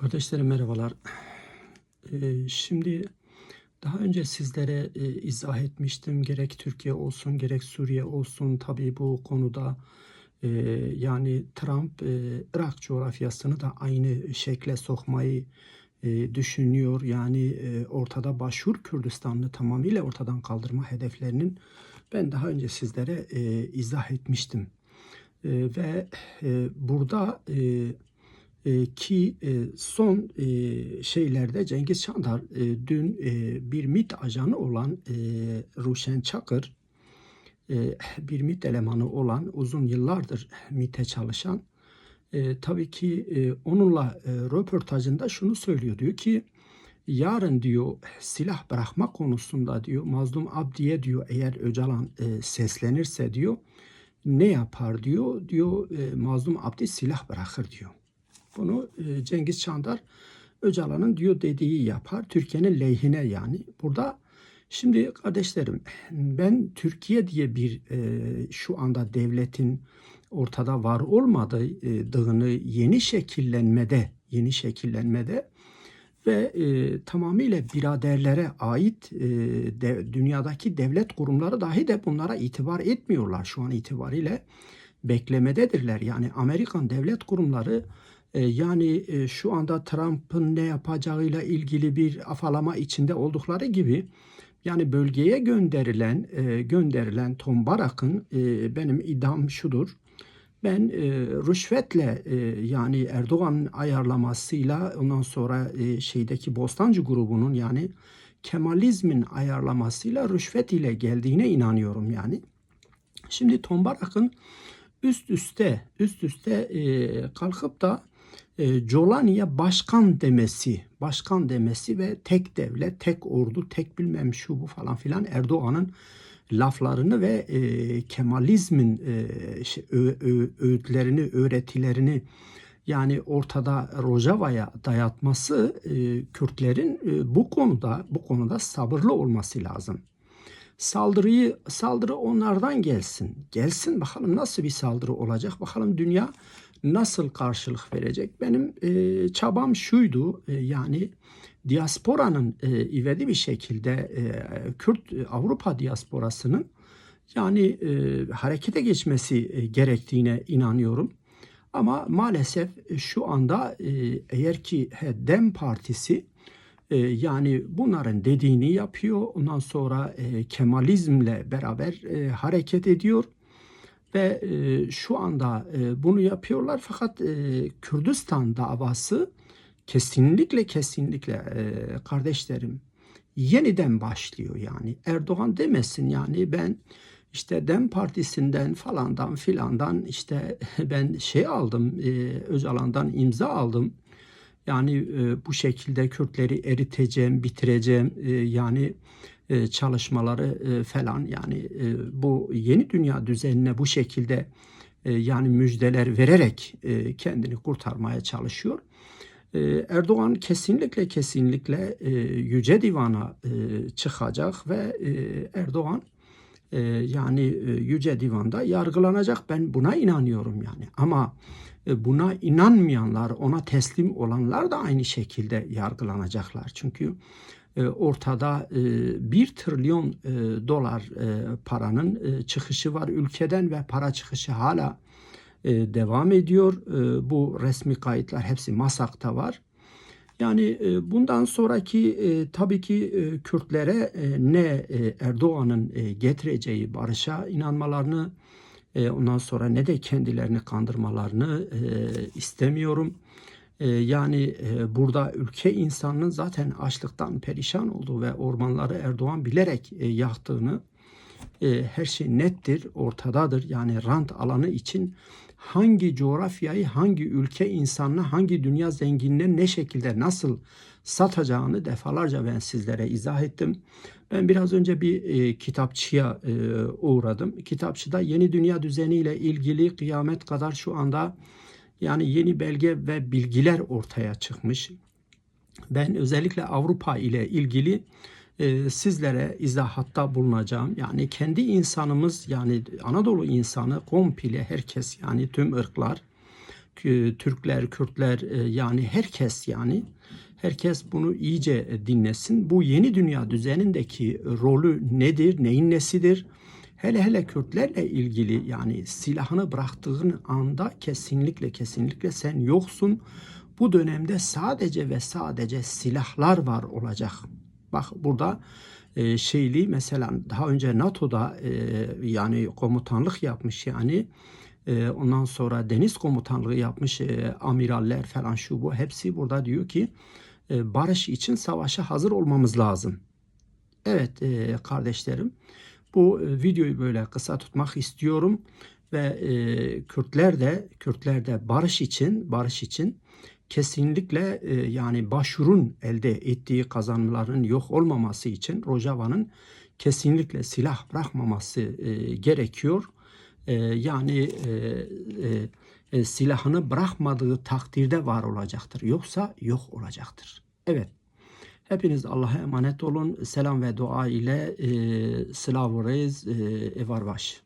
Kardeşlerim merhabalar. Ee, şimdi daha önce sizlere e, izah etmiştim. Gerek Türkiye olsun gerek Suriye olsun tabii bu konuda e, yani Trump e, Irak coğrafyasını da aynı şekle sokmayı düşünüyor. Yani ortada Başur Kürdistan'ı tamamıyla ortadan kaldırma hedeflerinin ben daha önce sizlere izah etmiştim. Ve e, burada e, ki e, son e, şeylerde Cengiz Çandar dün bir MİT ajanı olan e, Ruşen Çakır bir MİT elemanı olan uzun yıllardır MİT'e çalışan tabii ki onunla röportajında şunu söylüyor diyor ki yarın diyor silah bırakma konusunda diyor Mazlum Abdi'ye diyor eğer Öcalan seslenirse diyor ne yapar diyor diyor Mazlum Abdi silah bırakır diyor. Bunu e, Cengiz Çandar Öcalan'ın diyor dediği yapar. Türkiye'nin lehine yani. Burada şimdi kardeşlerim ben Türkiye diye bir e, şu anda devletin ortada var olmadığını yeni şekillenmede yeni şekillenmede ve e, tamamıyla biraderlere ait e, de, dünyadaki devlet kurumları dahi de bunlara itibar etmiyorlar şu an itibariyle beklemededirler. Yani Amerikan devlet kurumları e, yani e, şu anda Trump'ın ne yapacağıyla ilgili bir afalama içinde oldukları gibi yani bölgeye gönderilen e, gönderilen Tom Barak'ın benim iddiam şudur. Ben rüşvetle yani Erdoğan'ın ayarlamasıyla ondan sonra şeydeki Bostancı grubunun yani Kemalizmin ayarlamasıyla rüşvet ile geldiğine inanıyorum yani. Şimdi Tom Barak'ın üst üste üst üste kalkıp da e, Colani'ye başkan demesi, başkan demesi ve tek devlet, tek ordu, tek bilmem şu bu falan filan Erdoğan'ın laflarını ve e, Kemalizmin e, şey, ö, ö, öğütlerini, öğretilerini yani ortada Rojava'ya dayatması e, Kürtlerin e, bu konuda bu konuda sabırlı olması lazım. Saldırıyı saldırı onlardan gelsin. Gelsin bakalım nasıl bir saldırı olacak. Bakalım dünya nasıl karşılık verecek? Benim e, çabam şuydu e, yani diasporanın e, ivedi bir şekilde e, Kürt e, Avrupa diasporasının yani e, harekete geçmesi e, gerektiğine inanıyorum. Ama maalesef şu anda e, eğer ki Dem Partisi e, yani bunların dediğini yapıyor. Ondan sonra e, Kemalizmle beraber e, hareket ediyor ve e, şu anda e, bunu yapıyorlar. Fakat e, Kürdistan davası kesinlikle kesinlikle kardeşlerim yeniden başlıyor yani. Erdoğan demesin yani ben işte Dem Partisi'nden falandan filandan işte ben şey aldım e, imza aldım. Yani bu şekilde Kürtleri eriteceğim bitireceğim yani çalışmaları e, falan yani e, bu yeni dünya düzenine bu şekilde yani müjdeler vererek kendini kurtarmaya çalışıyor. Erdoğan kesinlikle kesinlikle Yüce Divan'a çıkacak ve Erdoğan yani Yüce Divan'da yargılanacak. Ben buna inanıyorum yani. Ama buna inanmayanlar, ona teslim olanlar da aynı şekilde yargılanacaklar. Çünkü e, ortada e, bir trilyon e, dolar paranın çıkışı var ülkeden ve para çıkışı hala devam ediyor. Bu resmi kayıtlar hepsi Masak'ta var. Yani bundan sonraki tabii ki Kürtlere ne Erdoğan'ın getireceği barışa inanmalarını ondan sonra ne de kendilerini kandırmalarını istemiyorum. Ee, yani e, burada ülke insanının zaten açlıktan perişan olduğu ve ormanları Erdoğan bilerek e, yaktığını e, her şey nettir, ortadadır. Yani rant alanı için hangi coğrafyayı, hangi ülke insanına, hangi dünya zenginine ne şekilde nasıl satacağını defalarca ben sizlere izah ettim. Ben biraz önce bir e, kitapçıya e, uğradım. Kitapçıda yeni dünya düzeniyle ilgili kıyamet kadar şu anda yani yeni belge ve bilgiler ortaya çıkmış. Ben özellikle Avrupa ile ilgili e, sizlere izahatta bulunacağım. Yani kendi insanımız yani Anadolu insanı komple herkes yani tüm ırklar Türkler, Kürtler e, yani herkes yani herkes bunu iyice dinlesin. Bu yeni dünya düzenindeki rolü nedir, neyin nesidir? Hele hele Kürtlerle ilgili yani silahını bıraktığın anda kesinlikle kesinlikle sen yoksun. Bu dönemde sadece ve sadece silahlar var olacak. Bak burada e, şeyli mesela daha önce NATO'da e, yani komutanlık yapmış yani e, ondan sonra deniz komutanlığı yapmış e, amiraller falan şu bu hepsi burada diyor ki e, barış için savaşa hazır olmamız lazım. Evet e, kardeşlerim bu e, videoyu böyle kısa tutmak istiyorum ve e, Kürtler de Kürtler de barış için barış için kesinlikle e, yani başvurun elde ettiği kazanımların yok olmaması için Rojava'nın kesinlikle silah bırakmaması e, gerekiyor. E, yani e, e, e, silahını bırakmadığı takdirde var olacaktır. Yoksa yok olacaktır. Evet. Hepiniz Allah'a emanet olun. Selam ve dua ile e, Slav Rez e, Evarbaş.